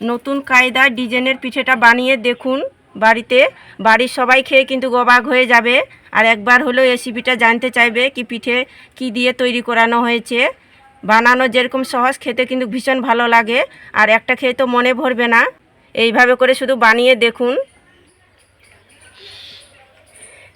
নতুন কায়দা ডিজাইনের পিঠেটা বানিয়ে দেখুন। বাড়িতে বাড়ির সবাই খেয়ে কিন্তু অবাক হয়ে যাবে। আর একবার হলেও রেসিপিটা জানতে চাইবে কি পিঠে কি দিয়ে তৈরি করানো হয়েছে। বানানো যেরকম সহজ, খেতে কিন্তু ভীষণ ভালো লাগে। আর একটা খেয়ে তো মনে ভরবে না। এইভাবে করে শুধু বানিয়ে দেখুন।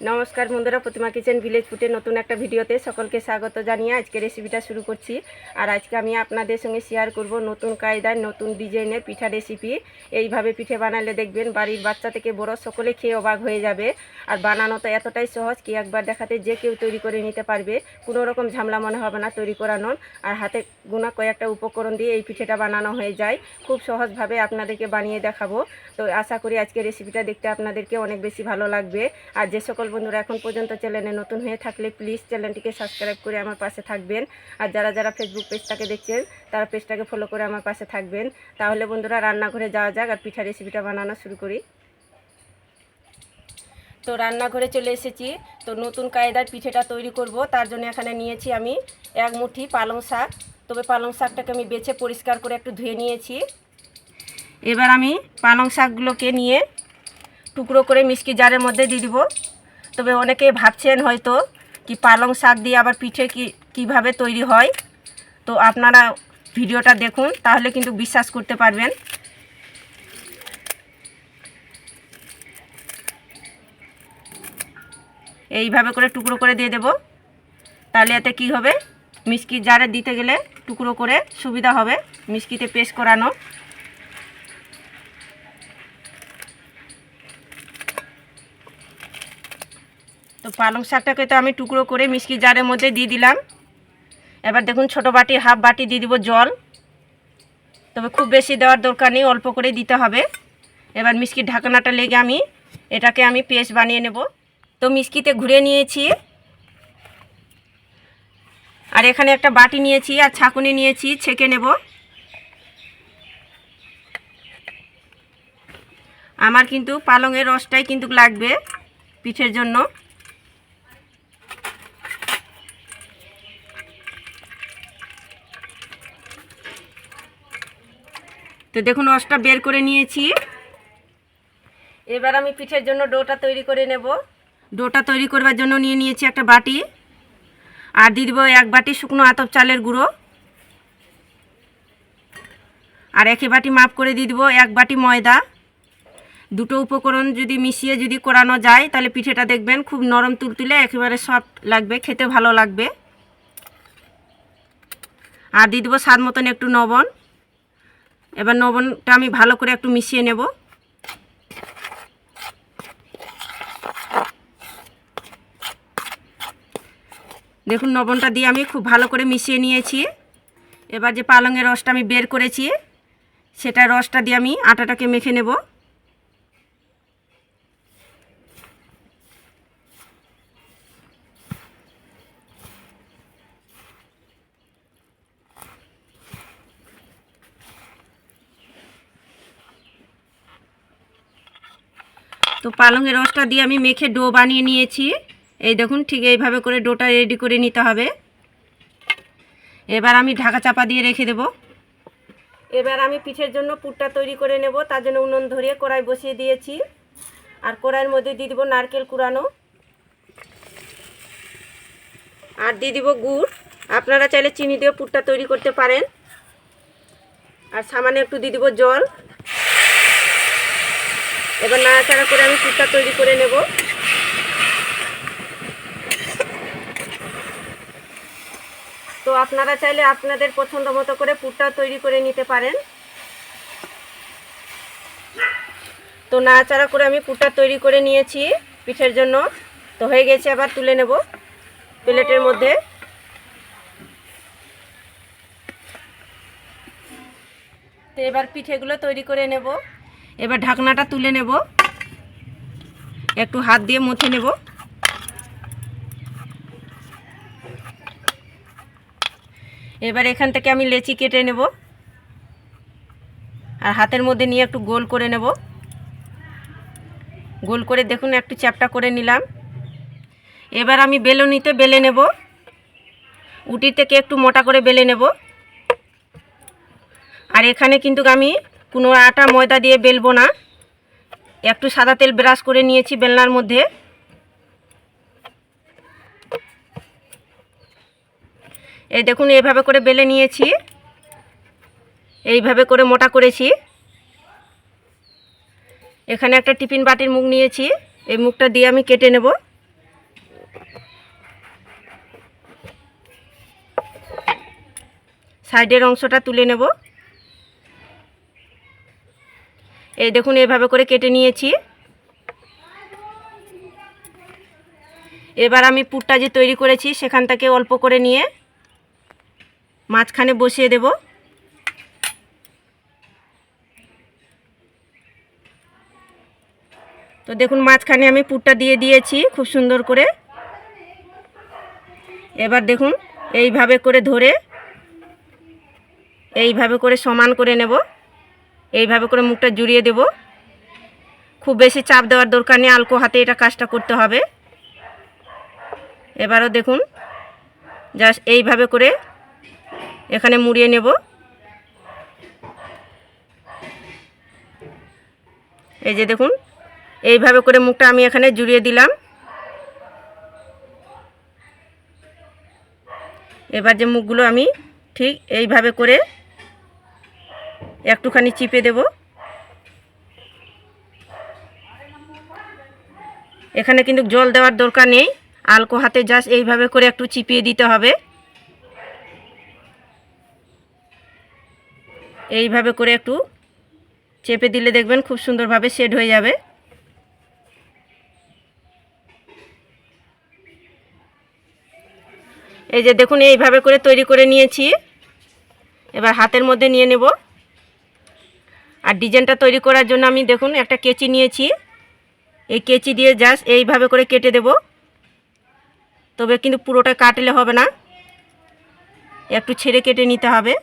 নমস্কার বন্ধুরা, প্রতিমা কিচেন ভিলেজ ফুটে নতুন একটা ভিডিওতে সকলকে স্বাগত জানিয়ে আজকে রেসিপিটা শুরু করছি। আর আজকে আমি আপনাদের সঙ্গে শেয়ার করব নতুন কায়দায় নতুন ডিজাইনের পিঠা রেসিপি এইভাবে পিঠে বানালে দেখবেন বাড়ির বাচ্চা থেকে বড় সকলে খেয়ে অবাক হয়ে যাবে। আর বানানো তো এতটাই সহজ কি একবার দেখাতে যে কেউ তৈরি করে নিতে পারবে। কোনো রকম ঝামেলা মনে হবে না তৈরি করানোর। আর হাতে গুণা কয়েকটা উপকরণ দিয়ে এই পিঠেটা বানানো হয়ে যায়। খুব সহজভাবে আপনাদেরকে বানিয়ে দেখাবো। তো আশা করি আজকে রেসিপিটা দেখতে আপনাদেরকে অনেক বেশি ভালো লাগবে। আর যে সকল বন্ধুরা এখন পর্যন্ত চ্যানেলে নতুন হয়ে থাকলে প্লিজ চ্যানেলটিকে সাবস্ক্রাইব করে আমার পাশে থাকবেন। আর যারা যারা ফেসবুক পেজটাকে দেখছেন, তারা পেজটাকে ফলো করে আমার পাশে থাকবেন। তাহলে বন্ধুরা রান্নাঘরে যাওয়া যাক আর পিঠা রেসিপিটা বানানো শুরু করি। তো রান্নাঘরে চলে এসেছি। তো নতুন কায়দার পিঠেটা তৈরি করব। তার জন্য এখানে নিয়েছি আমি এক মুঠি পালং শাক। তবে পালং শাকটাকে আমি বেছে পরিষ্কার করে একটু ধুয়ে নিয়েছি। এবার আমি পালং শাকগুলোকে নিয়ে টুকরো করে মিষ্টি জারের মধ্যে দিয়ে দিব। তবে অনেকে ভাবছেন হয়তো কি পালং শাক দিয়ে আবার পিঠে কি, কীভাবে তৈরি হয়। তো আপনারা ভিডিওটা দেখুন, তাহলে কিন্তু বিশ্বাস করতে পারবেন। এইভাবে করে টুকরো করে দিয়ে দেব। তাহলে এতে কি হবে? মিষ্টি জারে দিতে গেলে টুকরো করে সুবিধা হবে। মিষ্টিতে পেস্ট করানো। তো পালং শাকটাকে তো আমি টুকরো করে মিষ্টি জারের মধ্যে দিয়ে দিলাম। এবার দেখুন ছোট বাটির হাফ বাটি দিয়ে দিব জল। তবে খুব বেশি দেওয়ার দরকার নেই, অল্প করে দিতে হবে। এবার মিষ্টির ঢাকনাটা লেগে আমি এটাকে আমি পেস্ট বানিয়ে নেব। তো মিষ্টিতে ঘুরে নিয়েছি। আর এখানে একটা বাটি নিয়েছি আর ছাকুনি নিয়েছি, ছেঁকে নেব। আমার কিন্তু পালংয়ের রসটাই কিন্তু লাগবে পিঠের জন্য। তো দেখুন রসটা বের করে নিয়েছি। এবার আমি পিঠের জন্য ডোটা তৈরি করে নেব। ডোটা তৈরি করবার জন্য নিয়ে নিয়েছি একটা বাটি। আর দিয়ে দেবো এক বাটি শুকনো আতপ চালের গুঁড়ো। আর একই বাটি মাপ করে দিয়ে দেবো এক বাটি ময়দা। দুটো উপকরণ যদি মিশিয়ে যদি করানো যায়, তাহলে পিঠেটা দেখবেন খুব নরম তুলতুলে, একেবারে সফট লাগবে, খেতে ভালো লাগবে। আর দিয়ে দেবো স্বাদ মতন একটু লবণ এবার লবণটা আমি ভালো করে একটু মিশিয়ে নেব। দেখুন লবণটা দিয়ে আমি খুব ভালো করে মিশিয়ে নিয়েছি। এবার যে পালংয়ের রসটা আমি বের করেছি সেটা রসটা দিয়ে আমি আটাটাকে মেখে নেব। তো পালংয়ের রসটা দিয়ে আমি মেখে ডো বানিয়ে নিয়েছি। এই দেখুন, ঠিক এইভাবে করে ডোটা রেডি করে নিতে হবে। এবার আমি ঢাকা চাপা দিয়ে রেখে দেব। এবার আমি পিঠের জন্য পুরটা তৈরি করে নেব, তার জন্য উনুন ধরিয়ে কড়াই বসিয়ে দিয়েছি। আর কড়াইয়ের মধ্যে দিয়ে দেবো নারকেল কুড়ানো। আর দিয়ে দিব গুড়। আপনারা চাইলে চিনি দিয়ে পুরটা তৈরি করতে পারেন। আর সামান্য একটু দিয়ে দিব জল। এবার নাড়াচাড়া করে আমি পুরটা তৈরি করে নেব। তো আপনারা চাইলে আপনাদের পছন্দ মতো করে পুরটা তৈরি করে নিতে পারেন। তো নাড়াচাড়া করে আমি পুরটা তৈরি করে নিয়েছি পিঠের জন্য। তো হয়ে গেছে আবার তুলে নেব প্লেটের মধ্যে। তো এবার পিঠেগুলো তৈরি করে নেব। এবার ঢাকনাটা তুলে নেব। একটু হাত দিয়ে মুছে নেব। এবার এখান থেকে আমি লেচি কেটে নেব। আর হাতের মধ্যে নিয়ে একটু গোল করে নেব। গোল করে দেখুন, একটু চ্যাপটা করে নিলাম। এবার আমি বেলুনিতে বেলে নেব। উটি থেকে একটু মোটা করে বেলে নেব। আর এখানে কিন্তু আমি কোনো আটা, ময়দা দিয়ে বেলবো না। একটু সাদা তেল ব্রাশ করে নিয়েছি বেলনার মধ্যে। এই দেখুন এইভাবে করে বেলে নিয়েছি। এইভাবে করে মোটা করেছি। এখানে একটা টিফিন বাটির মুখ নিয়েছি। এই মুখটা দিয়ে আমি কেটে নেব। সাইডের অংশটা তুলে নেব। এই দেখুন এইভাবে করে কেটে নিয়েছি। এবার আমি পুরটা যে তৈরি করেছি, সেখান থেকে অল্প করে নিয়ে মাঝখানে বসিয়ে দেব। তো দেখুন, মাঝখানে আমি পুরটা দিয়ে দিয়েছি খুব সুন্দর করে। এবার দেখুন, এইভাবে করে ধরে, এইভাবে করে সমান করে নেব। এইভাবে করে মুখটা জুড়িয়ে দেব। খুব বেশি চাপ দেওয়ার দরকার নেই, আলকো হাতে এটা কাজটা করতে হবে। এবারও দেখুন, জাস্ট এইভাবে করে এখানে মুড়িয়ে নেব। এই যে দেখুন, এইভাবে করে মুখটা আমি এখানে জুড়িয়ে দিলাম। এবার যে মুখগুলো আমি ঠিক এইভাবে করে একটুখানি চিপে দেব। এখানে কিন্তু জল দেওয়ার দরকার নেই। আলকো হাতে জাস্ট এইভাবে করে একটু চিপিয়ে দিতে হবে। এইভাবে করে একটু চেপে দিলে দেখবেন খুব সুন্দরভাবে শেড হয়ে যাবে। এই যে দেখুন, এইভাবে করে তৈরি করে নিয়েছি। এবার হাতের মধ্যে নিয়ে নেব। আর ডিজাইনটা তৈরি করার জন্য আমি দেখুন একটা কেচি নিয়েছি। এই কেচি দিয়ে জাস্ট এইভাবে করে কেটে দেব। তবে কিন্তু পুরোটা কাটলে হবে না। একটু ছেড়ে কেটে নিতে হবে।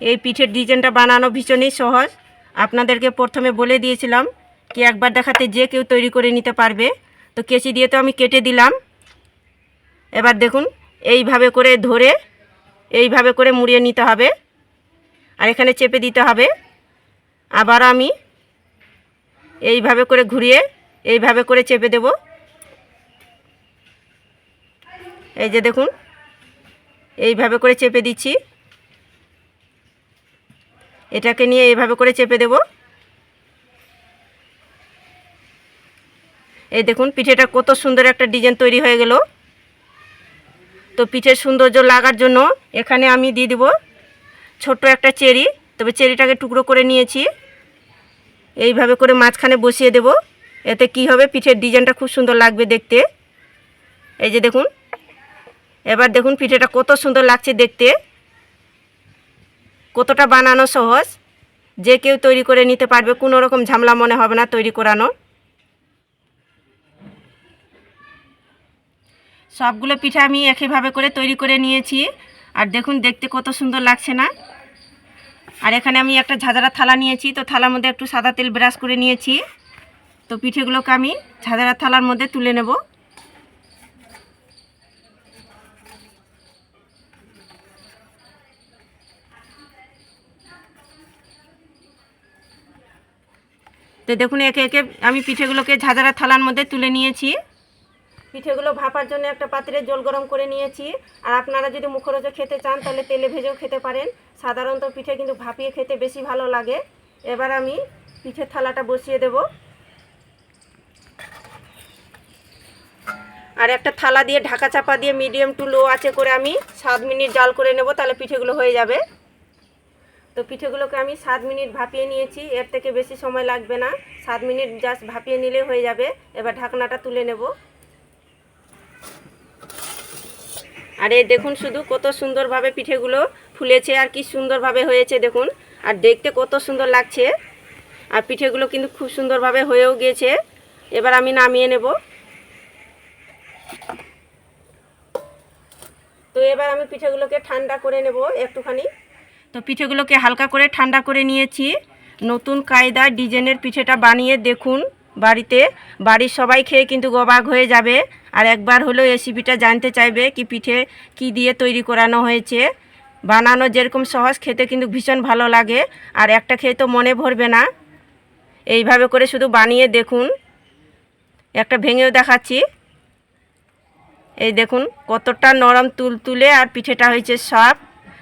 এই পিঠের ডিজাইনটা বানানো ভীষণই সহজ। আপনাদেরকে প্রথমে বলে দিয়েছিলাম কি একবার দেখাতে যে কেউ তৈরি করে নিতে পারবে। তো কেচি দিয়ে তো আমি কেটে দিলাম। এবার দেখুন, এইভাবে করে ধরে, এইভাবে করে মুড়িয়ে নিতে হবে। আর এখানে চেপে দিতে হবে। আবার আমি এইভাবে করে ঘুরিয়ে, এইভাবে করে চেপে দেব। এই যে দেখুন, এইভাবে করে চেপে দিচ্ছি। এটাকে নিয়ে এইভাবে করে চেপে দেব। এই দেখুন, পিঠেটা কত সুন্দর একটা ডিজাইন তৈরি হয়ে গেল। তো পিঠের সৌন্দর্য লাগার জন্য এখানে আমি দিয়ে দেব ছোট্ট একটা চেরি। তবে চেরিটাকে টুকরো করে নিয়েছি। এইভাবে করে মাঝখানে বসিয়ে দেব। এতে কি হবে? পিঠের ডিজাইনটা খুব সুন্দর লাগবে দেখতে। এই যে দেখুন, এবার দেখুন পিঠেটা কত সুন্দর লাগছে দেখতে। কতটা বানানো সহজ। যে কেউ তৈরি করে নিতে পারবে, কোনো রকম ঝামেলা মনে হবে না তৈরি করানো। সবগুলো পিঠা আমি একইভাবে করে তৈরি করে নিয়েছি। আর দেখুন, দেখতে কত সুন্দর লাগছে না? আর এখানে আমি একটা ঝাঁঝরা থালা নিয়েছি, তো থালার মধ্যে একটু সাদা তেল ব্রাশ করে নিয়েছি। তো পিঠেগুলোকে আমি ঝাঁঝরা থালার মধ্যে তুলে নেব। তো দেখুন, একে একে আমি পিঠেগুলোকে ঝাঁঝরা থালার মধ্যে তুলে নিয়েছি। পিঠেগুলো ভাপার জন্য একটা পাত্রে জল গরম করে নিয়েছি। আর আপনারা যদি মুখরোচক খেতে চান, তাহলে তেলে ভেজেও খেতে পারেন। সাধারণত পিঠে কিন্তু ভাপিয়ে খেতে বেশি ভালো লাগে। এবার আমি পিঠের থালাটা বসিয়ে দেব। আর একটা থালা দিয়ে ঢাকা চাপা দিয়ে মিডিয়াম টু লো আছে করে আমি সাত মিনিট জাল করে নেব, তাহলে পিঠেগুলো হয়ে যাবে। তো পিঠেগুলোকে আমি সাত মিনিট ভাপিয়ে নিয়েছি, এর থেকে বেশি সময় লাগবে না। সাত মিনিট জাস্ট ভাপিয়ে নিলে হয়ে যাবে। এবার ঢাকনাটা তুলে নেব। আর দেখুন শুধু কত সুন্দরভাবে পিঠেগুলো ফুলেছে আর কি সুন্দরভাবে হয়েছে দেখুন। আর দেখতে কত সুন্দর লাগছে। আর পিঠেগুলো কিন্তু খুব সুন্দরভাবে হয়েও গিয়েছে। এবার আমি নামিয়ে নেব। তো এবার আমি পিঠেগুলোকে ঠান্ডা করে নেব একটুখানি। তো পিঠেগুলোকে হালকা করে ঠান্ডা করে নিয়েছি। নতুন কায়দা ডিজাইনের পিঠেটা বানিয়ে দেখুন বাড়িতে। বাড়ির সবাই খেয়ে কিন্তু অবাক হয়ে যাবে। আর একবার হলেও রেসিপিটা জানতে চাইবে কি পিঠে কি দিয়ে তৈরি করানো হয়েছে। বানানো যেরকম সহজ, খেতে কিন্তু ভীষণ ভালো লাগে। আর একটা খেয়ে তো মনে ভরবে না। এইভাবে করে শুধু বানিয়ে দেখুন। একটা ভেঙেও দেখাচ্ছি। এই দেখুন, কতটা নরম তুলতুলে আর পিঠেটা হয়েছে সব।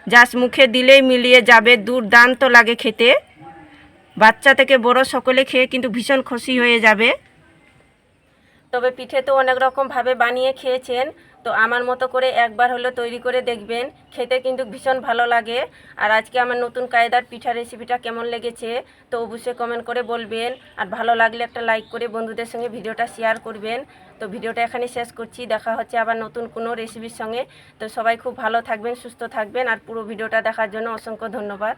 জাস্ট মুখে দিলেই মিলিয়ে যাবে, দুর্দান্ত লাগে খেতে। বাচ্চা থেকে বড় সকলে খেয়ে কিন্তু ভীষণ খুশি হয়ে যাবে। তবে পিঠে তো অনেক রকমভাবে বানিয়ে খেয়েছেন, তো আমার মতো করে একবার হলো তৈরি করে দেখবেন। খেতে কিন্তু ভীষণ ভালো লাগে। আর আজকে আমার নতুন কায়দার পিঠা রেসিপিটা কেমন লেগেছে, তো অবশ্যই কমেন্ট করে বলবেন। আর ভালো লাগলে একটা লাইক করে বন্ধুদের সঙ্গে ভিডিওটা শেয়ার করবেন। তো ভিডিওটা এখানে শেষ করছি। দেখা হচ্ছে আবার নতুন কোনো রেসিপির সঙ্গে। তো সবাই খুব ভালো থাকবেন, সুস্থ থাকবেন। আর পুরো ভিডিওটা দেখার জন্য অসংখ্য ধন্যবাদ।